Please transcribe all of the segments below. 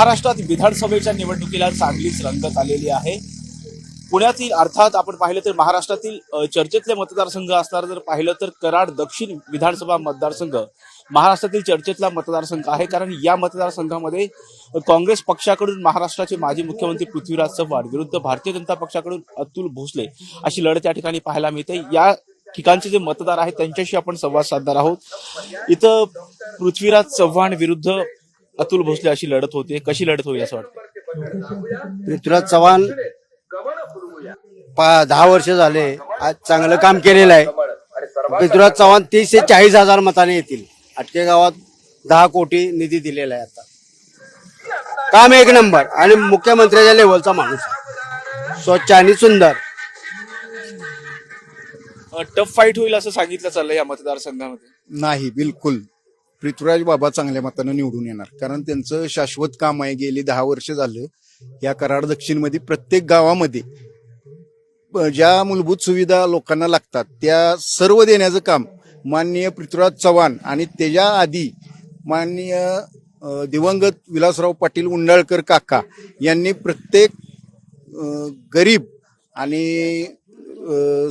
महाराष्ट्रात विधानसभेच्या निवडणुकीला चांगलीच रंगत आलेली आहे. पुण्यातील अर्थात आपण पाहिलं तर महाराष्ट्रातील चर्चेतले मतदारसंघ असणार जर पाहिलं तर कराड दक्षिण विधानसभा मतदारसंघ महाराष्ट्रातील चर्चेतला मतदारसंघ आहे. कारण या मतदारसंघामध्ये काँग्रेस पक्षाकडून महाराष्ट्राचे माजी मुख्यमंत्री पृथ्वीराज चव्हाण विरुद्ध भारतीय जनता पक्षाकडून अतुल भोसले अशी लढत या ठिकाणी पाहायला मिळते. या ठिकाणचे जे मतदार आहेत त्यांच्याशी आपण संवाद साधणार आहोत. इथं पृथ्वीराज चव्हाण विरुद्ध अतुल भोसले अशी लढत होते. कशी लढत होईल असं वाटतं? पृथ्वीराज चव्हाण पा- दहा वर्ष झाले आज चांगलं काम केलेलं आहे. पृथ्वीराज चव्हाण तीस ते चाळीस हजार मताने येतील. आटके गावात दहा कोटी निधी दिलेला आहे आता. काम एक नंबर. आणि मुख्यमंत्र्याच्या लेवलचा माणूस. स्वच्छ आणि सुंदर. टफ फाईट होईल असं सांगितलं चाललंय या मतदारसंघामध्ये. नाही बिलकुल. पृथ्वीराज बाबा चांगल्या मतानं निवडून येणार. कारण त्यांचं शाश्वत काम आहे. गेली दहा वर्ष झालं. या कराड दक्षिणमध्ये प्रत्येक गावामध्ये ज्या मूलभूत सुविधा लोकांना लागतात त्या सर्व देण्याचं काम माननीय पृथ्वीराज चव्हाण आणि त्याच्या आधी माननीय दिवंगत विलासराव पाटील उंडाळकर काका यांनी प्रत्येक गरीब आणि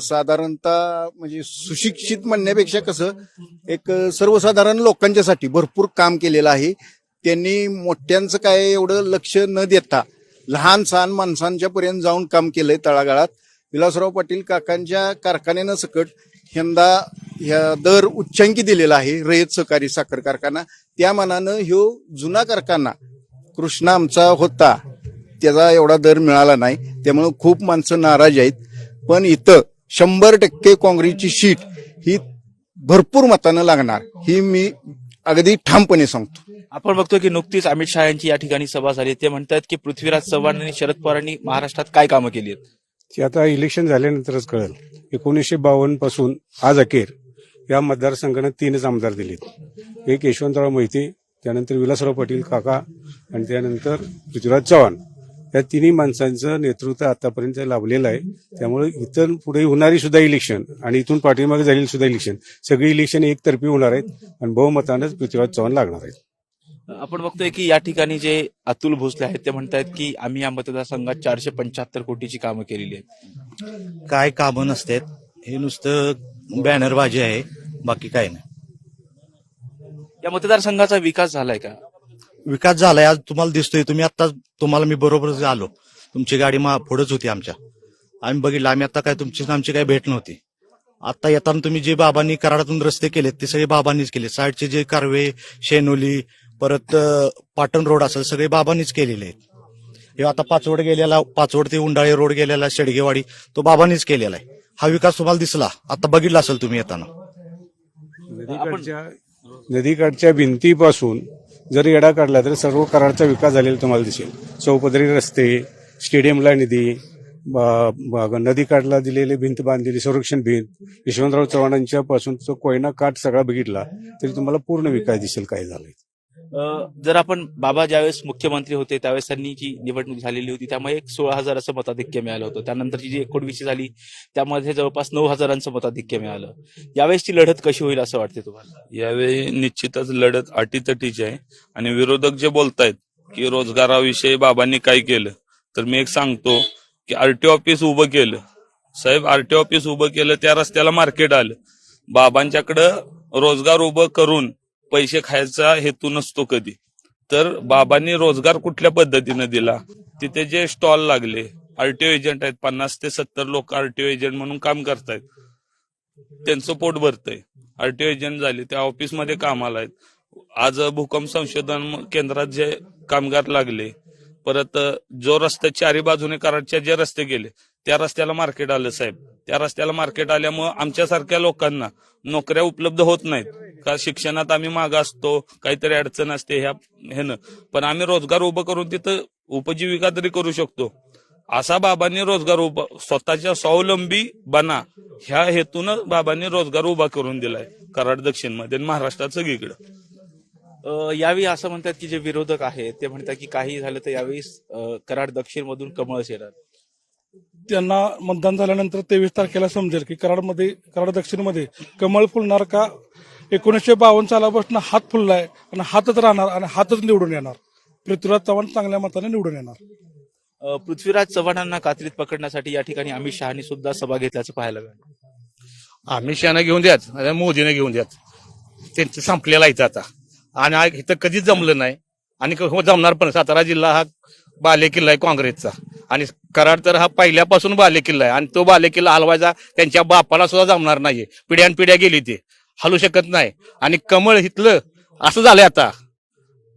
साधारणतः म्हणजे सुशिक्षित म्हणण्यापेक्षा कसं एक सर्वसाधारण लोकांच्यासाठी भरपूर काम केलेलं आहे. त्यांनी मोठ्यांचं काय एवढं लक्ष न देता लहान सहान माणसांच्या पर्यंत जाऊन काम केलंय तळागाळात. विलासराव पाटील काकांच्या कारखान्यानं सकट यंदा ह्या दर उच्चांकी दिलेला आहे रयत सहकारी साखर कारखाना. त्या मानानं ह्यो जुना कारखाना कृष्णा आमचा होता त्याचा एवढा दर मिळाला नाही. त्यामुळे खूप माणसं नाराज आहेत. पण इथं शंभर टक्के काँग्रेसची शीट ही भरपूर मतानं लागणार. ही मी अगदी ठामपणे सांगतो. आपण बघतो की नुकतीच अमित शहा यांची या ठिकाणी सभा झाली. ते म्हणतात की पृथ्वीराज चव्हाण आणि शरद पवारांनी महाराष्ट्रात काय कामं केली आहेत? ते आता इलेक्शन झाल्यानंतरच कळेल. एकोणीसशे बावन्नपासून आज अखेर या मतदारसंघानं तीनच आमदार दिलेत. एक यशवंतराव मोहिते त्यानंतर विलासराव पाटील काका आणि त्यानंतर पृथ्वीराज चव्हाण. या तिन्ही माणसांचं नेतृत्व आतापर्यंत लाभलेलं आहे. त्यामुळे इथं पुढे होणारी सुद्धा इलेक्शन आणि इथून पाठीमागे झालेली सुद्धा इलेक्शन सगळी इलेक्शन एकतर्फी होणार आहेत आणि बहुमतानंच पृथ्वीराज चव्हाण लागणार आहेत. आपण बघतोय की या ठिकाणी जे अतुल भोसले आहेत ते म्हणतात की आम्ही या मतदारसंघात चारशे पंच्याहत्तर कोटीची कामं केलेली आहेत. काय कामं नसतात हे नुसतं बॅनरबाजी आहे बाकी काय नाही. या मतदारसंघाचा विकास झालाय का? विकास झालाय आज तुम्हाला दिसतोय तुम्ही आता तुम्हाला मी बरोबर आलो. तुमची गाडी मा पुढेच होती आमच्या. आम्ही बघितलं आम्ही आता काय तुमची आमची काय भेट नव्हती. आता येताना तुम्ही जे बाबांनी कराडातून रस्ते केलेत ते सगळे बाबांनीच केले साईडचे जे कारवे शेनोली परत पाटण रोड असेल सगळे बाबांनीच केलेले आहेत. हे आता पाचवड गेलेला पाचवड ते उंडाळे रोड गेलेला शेडगेवाडी तो बाबांनीच केलेला आहे. हा विकास तुम्हाला दिसला आता बघितला असेल तुम्ही येताना. नदीकाठच्या नदीकाठच्या भिंतीपासून जर येडा काढला तर सर्व कराडचा विकास झालेला तुम्हाला दिसेल. चौपदरी रस्ते स्टेडियमला निधी नदी काठला दिलेली भिंत बांधलेली संरक्षण भिंत यशवंतराव चव्हाणांच्या पासून तो कोयना काठ सगळा बघितला तरी तुम्हाला पूर्ण विकास दिसेल काय झालंय. जर आपण बाबा ज्यावेळेस मुख्यमंत्री होते त्यावेळेस त्यांनी जी निवडणूक झालेली होती त्यामुळे एक सोळा हजार असं मताधिक्य मिळालं होतं. त्यानंतरची जी एकोणवीसशे झाली त्यामध्ये जवळपास नऊ हजारांचं मताधिक्य मिळालं. यावेळेसची लढत कशी होईल असं वाटते तुम्हाला? यावेळी निश्चितच लढत अटीतटीची आहे. आणि विरोधक जे बोलतायत की रोजगाराविषयी बाबांनी काय केलं तर मी एक सांगतो की आरटीओ ऑफिस उभं केलं. साहेब आरटीओ ऑफिस उभं केलं त्या रस्त्याला मार्केट आलं. बाबांच्याकडं रोजगार उभं करून पैसे खायचा हेतू नसतो कधी. तर बाबांनी रोजगार कुठल्या पद्धतीनं दिला? तिथे जे स्टॉल लागले आरटीओ एजंट आहेत पन्नास ते सत्तर लोक आरटीओ एजंट म्हणून काम करतायत. त्यांचं पोट भरतंय. आरटीओ एजंट झाले त्या ऑफिसमध्ये कामाला आहेत. आज भूकंप संशोधन केंद्रात जे कामगार लागले परत जो रस्ता चारी बाजूने कराडच्या जे रस्ते गेले त्या रस्त्याला मार्केट आलं साहेब. त्या रस्त्याला मार्केट आल्यामुळं आमच्यासारख्या लोकांना नोकऱ्या उपलब्ध होत नाहीत. का शिक्षणात आम्ही माग असतो काहीतरी अडचण असते ह्या ह्यानं. पण आम्ही रोजगार उभं करून तिथं उपजीविका तरी करू शकतो. असा बाबांनी रोजगार उभा स्वतःच्या स्वावलंबी बना ह्या हेतून बाबांनी रोजगार उभा करून दिलाय कराड दक्षिणमध्ये महाराष्ट्रात सगळीकडं. यावेळी असं म्हणतात की जे विरोधक आहेत ते म्हणतात की काही झालं तर यावेळी कराड दक्षिण मधून कमळच येणार. त्यांना मतदान झाल्यानंतर तेवीस तारखेला समजेल की कराडमध्ये कराड दक्षिणमध्ये कमळ फुलणार का? एकोणीसशे बावन्न सालापासून हात फुललाय आणि हातच राहणार आणि हातच निवडून येणार. पृथ्वीराज चव्हाण चांगल्या मताने निवडून येणार. पृथ्वीराज चव्हाणांना कात्रीत पकडण्यासाठी या ठिकाणी अमित शहानी सुद्धा सभा घेतल्याचं पाहायला मिळालं. अमित शहाना घेऊन आणि मोदीने घेऊन द्यात त्यांचं संपलेलं आहे इथं आता. आणि इथं कधीच जमलं नाही. आणि हो जमणार पण सातारा जिल्हा हा बालेकिल्ला आहे काँग्रेसचा. आणि कराड तर हा पहिल्यापासून बालेकिल्ला आहे. आणि तो बालेकिल्ला हलवायचा त्यांच्या बापाला सुद्धा जमणार नाहीये. पिढ्यान पिढ्या गेली ते. हलू शकत नाही. आणि कमळ इथलं असं झालंय आता.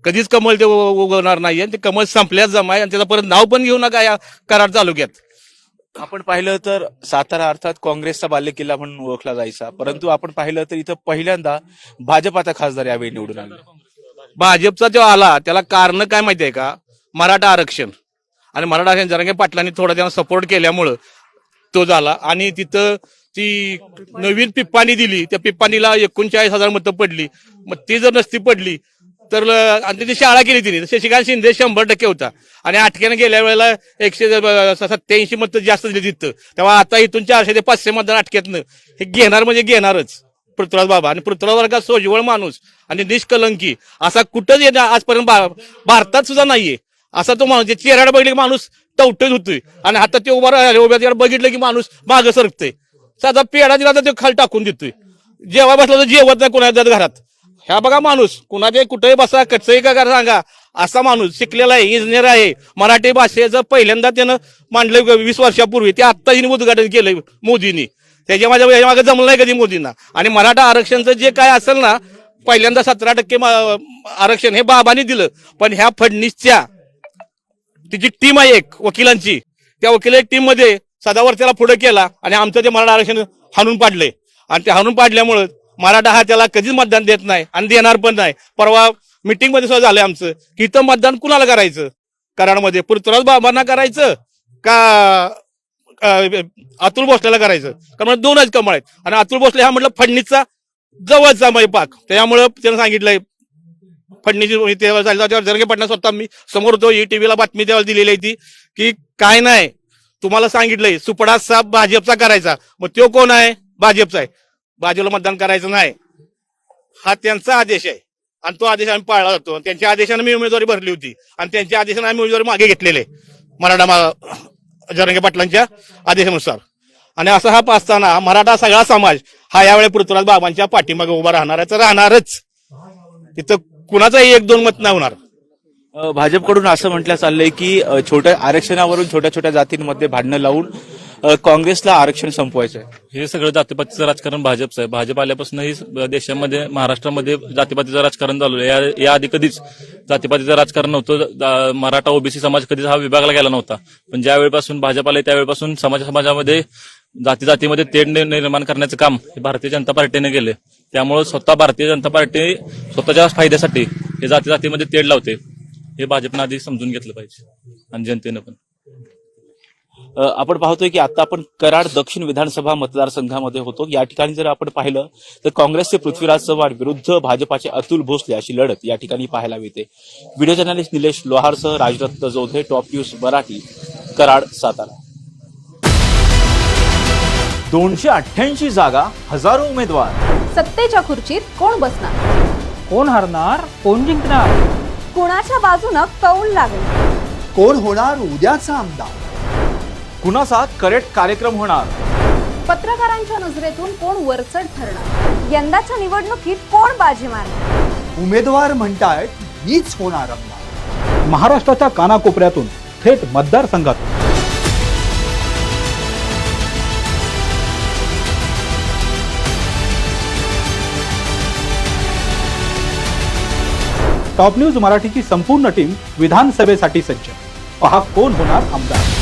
कधीच कमळ ते उगवणार नाहीये. आणि ते कमळ संपल्याच जमाय आणि त्याचं परत नाव पण घेऊ नका या कराड तालुक्यात. आपण पाहिलं तर सातारा अर्थात काँग्रेसचा बालेकिल्ला म्हणून ओळखला जायचा. परंतु आपण पाहिलं तर इथं पहिल्यांदा भाजपाचा खासदार यावेळी निवडून आला. भाजपचा जो आला त्याला कारण काय माहितीये का? मराठा आरक्षण. आणि मराठा आरक्षण जरांगे पाटलांनी थोडा त्यांना सपोर्ट केल्यामुळं तो झाला. आणि तिथं ती नवीन पिप्पानी दिली. त्या पिप्पानीला एकोणचाळीस हजार मतं पडली. मग ती जर नसती पडली तर आणि त्याची शाळा केली तिने. शशिकांत शिंदे शंभर टक्के होता. आणि आटक्यानं गेल्या वेळेला एकशे सत्याऐंशी मतं जास्त दिली तिथं. तेव्हा आता इथून चारशे ते पाचशे मतदान अटक्यातनं हे घेणार म्हणजे घेणारच. पृथ्वीराज बाबा. आणि पृथ्वीराज वर्गात सोजवळ माणूस आणि निष्कलंकी. असा कुठंच येणार आजपर्यंत भारतात सुद्धा नाहीये. असा तो माणूस चेहऱ्याला बघितलं की माणूस टवटत होतोय. आणि आता ते उभा राहिले उभ्या बघितलं की माणूस मागं सरकतोय. साधा पेढा दिला तर तो खाली टाकून देतोय. जेव्हा बसला तर जेवत नाही कोणाच्या घरात. ह्या बघा माणूस कुणाचे कुठेही बसा कचही का सांगा. असा माणूस शिकलेला आहे इंजिनियर आहे. मराठी भाषेचं पहिल्यांदा त्यानं मांडलं वीस वर्षापूर्वी ते आत्ता हिने उद्घाटन केलंय मोदींनी. त्याच्या माझ्या याच्या मागे जमलं नाही कधी मोदींना. आणि मराठा आरक्षणचं जे काय असेल ना पहिल्यांदा सतरा टक्के आरक्षण हे बाबांनी दिलं. पण ह्या फडणीसच्या तिची टीम आहे एक वकिलांची. त्या वकिला टीममध्ये सदावर त्याला पुढे केला आणि आमचं ते मराठा आरक्षण हाणून पाडले आणि ते हाणून पाडल्यामुळं मराठा हा त्याला कधीच मतदान देत नाही आणि देणार पण नाही. परवा मिटिंगमध्ये सुद्धा झालंय आमचं की इथं मतदान कुणाला करायचं? कराडमध्ये. पृथ्वीराज बाबांना करायचं का अतुल भोसलेला करायचं? कारण दोनच कमळ आहेत. आणि अतुल भोसले हा म्हटलं फडणीसचा जवळचा मै पाक त्यामुळं त्यानं सांगितलंय फडणीची तेव्हा झाली जरगे पटना स्वतः मी समोर होतो ई टीव्हीला बातमी तेव्हा दिलेली आहे ती की काय नाही. तुम्हाला सांगितलंय सुपडा साप भाजपचा करायचा. मग तो कोण आहे? भाजपचा आहे. बाजूला मतदान करायचं नाही. हा त्यांचा आदेश आहे. आणि तो आदेश आम्ही पाळला जातो. त्यांच्या आदेशाने मी उमेदवारी भरली होती. आणि त्यांच्या आदेशाने आम्ही उमेदवारी मागे घेतलेले. मराठा मा- जरंगे पाटलांच्या आदेशानुसार. आणि असं हा पाहताना मराठा सगळा समाज हा यावेळी पृथ्वीराज बाबांच्या पाठीमागे उभा राहणार आहे तर राहणारच. तिथं कुणाचाही एक दोन मत नाही होणार. भाजपकडून असं म्हटलं चाललंय की छोट्या आरक्षणावरून छोट्या छोट्या जातींमध्ये भांडणं लावून काँग्रेसला आरक्षण संपवायचं आहे हे सगळं जातीपातीचं राजकारण भाजपचं आहे भाजप आल्यापासूनही देशामध्ये महाराष्ट्रामध्ये जातीपातीचं राजकारण चालू आहे. या- आधी कधीच जातीपातीचं राजकारण नव्हतं. मराठा ओबीसी समाज कधीच हा विभागला गेला नव्हता. पण ज्या वेळेपासून भाजप आले त्यावेळेपासून समाज समाजामध्ये जाती जातीमध्ये तेढ निर्माण करण्याचं काम हे भारतीय जनता पार्टीने केले त्यामुळे स्वतः भारतीय जनता पार्टी स्वतःच्या फायद्यासाठी हे जाती जातीमध्ये तेढ लावते. हे भाजपनं आधी समजून घेतलं पाहिजे. आणि जनतेनं पण. आपण पाहतोय की आता आपण कराड दक्षिण विधानसभा मतदारसंघामध्ये होतो. या ठिकाणी जर आपण पाहिलं तर काँग्रेसचे पृथ्वीराज चव्हाण विरुद्ध भाजपाचे अतुल भोसले अशी लढत या ठिकाणी पाहायला मिळते. व्हिडिओ जर्नलिस्ट निलेश लोहारसह राजरत्न जोधे टॉप न्यूज मराठी कराड सातारा. दोनशे अठ्ठ्याऐंशी जागा हजारो उमेदवार. सत्तेच्या खुर्चीत कोण बसणार? कोण हरणार? कोण जिंकणार? कुणाच्या बाजूनं कौल लागणार कोण होणार उद्याचा आमदार? कुणाचा करेक्ट कार्यक्रम होणार. पत्रकारांच्या नजरेतून कोण वरचढ ठरणार? यंदाच्या निवडणुकीत कोण बाजी मारणार? उमेदवार म्हणतायत मीच होणार महाराष्ट्राच्या कानाकोपऱ्यातून थेट मतदारसंघातून टॉप न्यूज मराठीची संपूर्ण टीम विधानसभेसाठी सज्ज. पहा कोण होणार आमदार.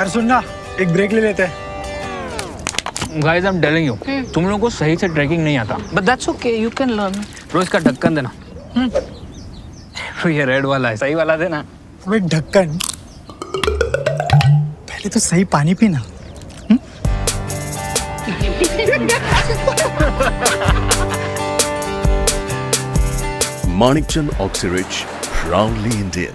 अरे सुन ना एक ब्रेक ले लेते हैं। Guys I am telling you तुम लोगों को सही से ट्रैकिंग नहीं आता। But that's okay you can learn रोज का ढक्कन देना। तो ये रेड वाला है सही वाला देना। वो एक ढक्कन। पहले तो सही पानी पीना। Manikchand Oxyrich, proudly Indian.